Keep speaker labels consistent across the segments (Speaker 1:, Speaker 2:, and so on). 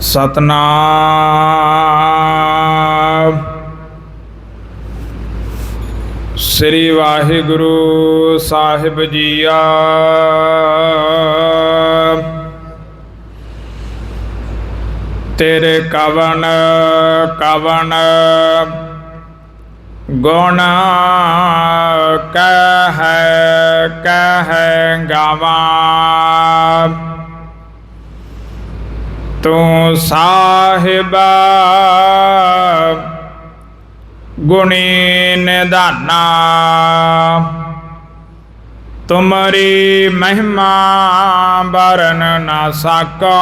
Speaker 1: ਸਤਨਾਮ। ਸ੍ਰੀ ਵਾਹਿਗੁਰੂ ਸਾਹਿਬ ਜੀਆ ਤੇਰੇ ਕਵਨ ਕਵਨ ਗੁਣ ਕਹਿ ਕਹਿ ਗਾਵਾਂ। ਤੂੰ ਸਾਹਿਬ ਗੁਣੀ ਨਿਧਾਨਾ। ਤੁਮਰੀ ਮਹਿਮਾ ਬਰਨ ਨਾ ਸਕਾ।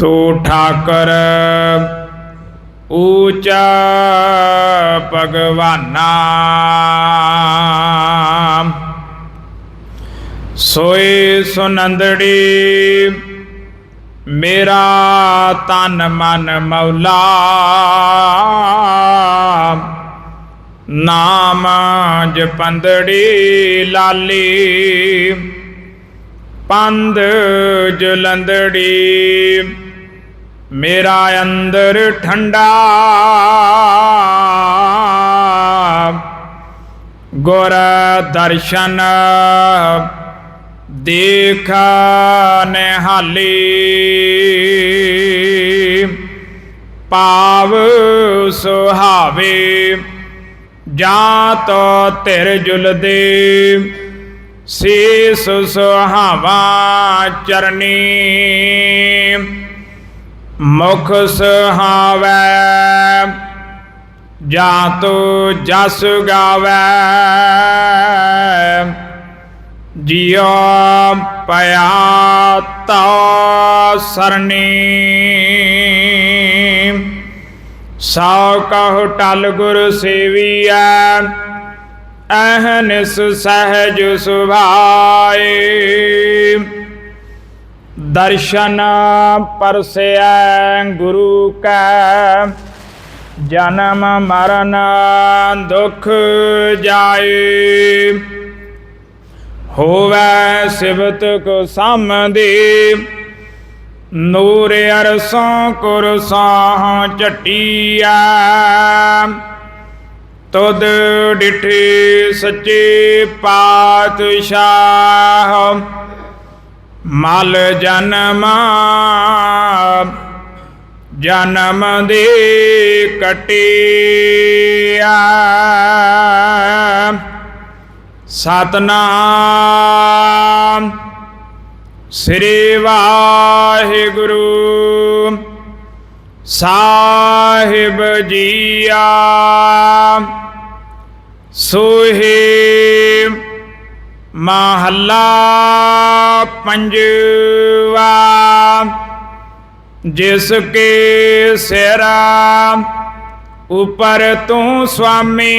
Speaker 1: ਤੂੰ ਠਾਕਰ ਊਚਾ ਭਗਵਾਨਾ। ਸੋਏ ਸੁਨੰਦੜੀ, ਮੇਰਾ ਤਨ ਮਨ ਮੌਲਾ। ਨਾਮ ਜਪੰਦੜੀ ਲਾਲੀ ਪੰਦ ਜਲੰਦੜੀ ਮੇਰਾ ਅੰਦਰ ਠੰਡਾ। ਗੁਰ ਦਰਸ਼ਨ ਦੇਖ ਨਿਹਾਲੀ ਪਾਵ ਸੁਹਾਵੇ, ਜਾਂ ਤੋ ਧਿਰ ਜੁਲਦੇ, ਸੀਸ ਸੁਹਾਵਾ ਚਰਨੀ। ਮੁਖ ਸੁਹਾਵੈ, ਜਾਂ ਤੋ ਜਸ ਗਾਵੈ। ਜਿਉ ਪਿਆ ਤਾ ਸਰਣੀ। ਸੌ ਕਹੁ ਟਲ ਗੁਰ ਸੇਵੀਐ ਅਹਨਿਸ ਸਹਿਜ ਸੁਭਾਏ। ਦਰਸ਼ਨ ਪਰਸੈ ਗੁਰੂ ਕੈ, ਜਨਮ ਮਰਨ ਦੁਖ ਜਾਏ। ਹੋਵੈ ਸਿਵਤ ਕੋ ਸਾਮਦੇ ਨੂਰ ਅਰਸੋਂ ਕੁਰਸਾਂ ਝਟੀਆ ਤੁਧ ਡਿਠੇ ਸੱਚੇ ਪਾਤਸ਼ਾਹ। ਮਲ ਜਨਮ ਜਨਮ ਦੇ ਕਟਿਆ ਸਤਨਾਮ। ਸ੍ਰੀ ਵਾਹਿਗੁਰੂ। ਸਾਹਿਬ ਜੀਆ। ਸੋਹੇ ਮਹੱਲਾ ਪੰਜਵਾ। ਜਿਸ ਕੇ ਸਿਰਾ ਉਪਰ ਤੂੰ ਸੁਆਮੀ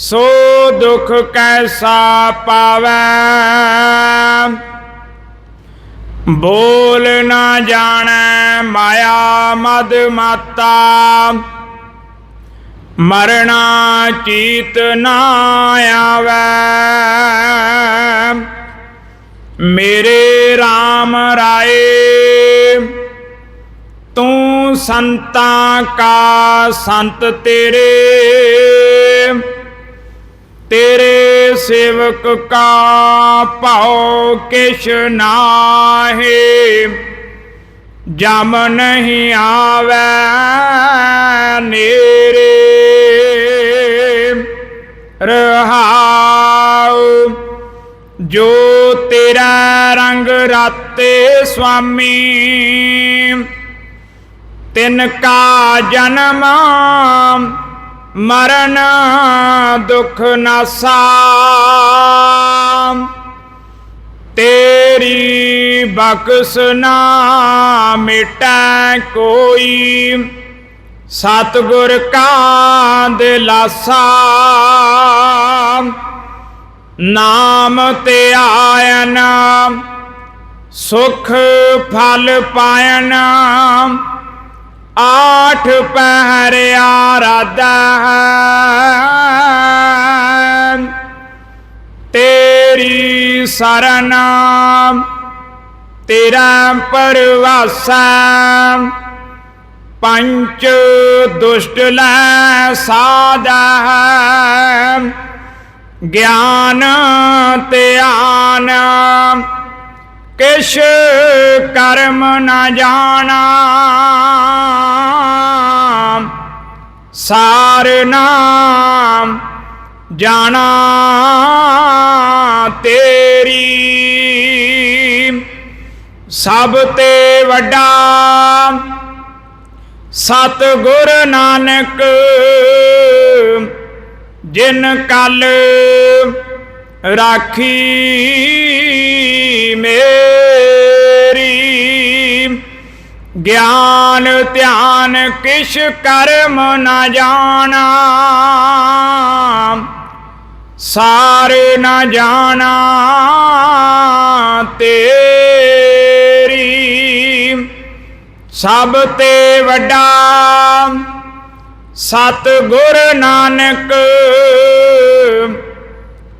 Speaker 1: ਸੋ ਦੁਖ ਕੈਸਾ ਪਾਵੈ? ਬੋਲ ਨਾ ਜਾਣੈ ਮਾਇਆ ਮਦ ਮਾਤਾ। ਮਰਣਾ ਚੀਤ ਨਾ ਆਵੈ। ਮੇਰੇ RAM ਰਾਏ, ਤੂੰ ਸੰਤਾਂ ਕਾ ਸੰਤ ਤੇਰੇ। ਤੇਰੇ ਸੇਵਕ ਕਾ ਭਾਉ ਕਿਛ ਨਾਹੀ, ਜਮ ਨਹੀਂ ਆਵੈ ਨੇਰੇ। ਰਹਾਉ, ਜੋ ਤੇਰਾ ਰੰਗ ਰਾਤੇ ਸੁਆਮੀ, ਤਿਨ ਕਾ ਜਨਮ ਮਰਨ ਦੁਖ ਨਾਸਾ ਤੇ ਬਖਸ ਨਾ ਮਿਟੈ ਕੋਈ। ਸਤਿਗੁਰ ਕਾ ਦਿਲਾਸਾ ਨਾਮ ਤੇ ਆਇਨ। ਸੁਖ ਫਲ ਪਾਇਨ। ਆਠ ਪਹਿਰਿਆ ਰਾਧਾ ਤੇਰੀ ਸਰਨ ਤੇਰਾ ਪਰਵਾਸਾ ਪੰਚ ਦੁਸ਼ਟ ਲੈ ਸਾਦਾ ਗਿਆਨ ਧਿਆਨ ਕਿਛ ਕਰਮ ਨਾ ਜਾਣਾ। ਸਾਰ ਨਾਮ ਜਾਣਾ ਤੇਰੀ। ਸਭ ਤੇ ਵੱਡਾ ਸਤ ਗੁਰ ਨਾਨਕ, ਜਿਨ ਕਲ ਰਾਖੀ ਮੇਰੀ। ਗਿਆਨ ਧਿਆਨ ਕਿਛ ਕਰਮ ਨਾ ਜਾਣਾ। ਸਾਰ ਨਾ ਜਾਣਾ ਤੇਰੀ। ਸਭ ਤੇ ਵੱਡਾ ਸਤ ਗੁਰ ਨਾਨਕ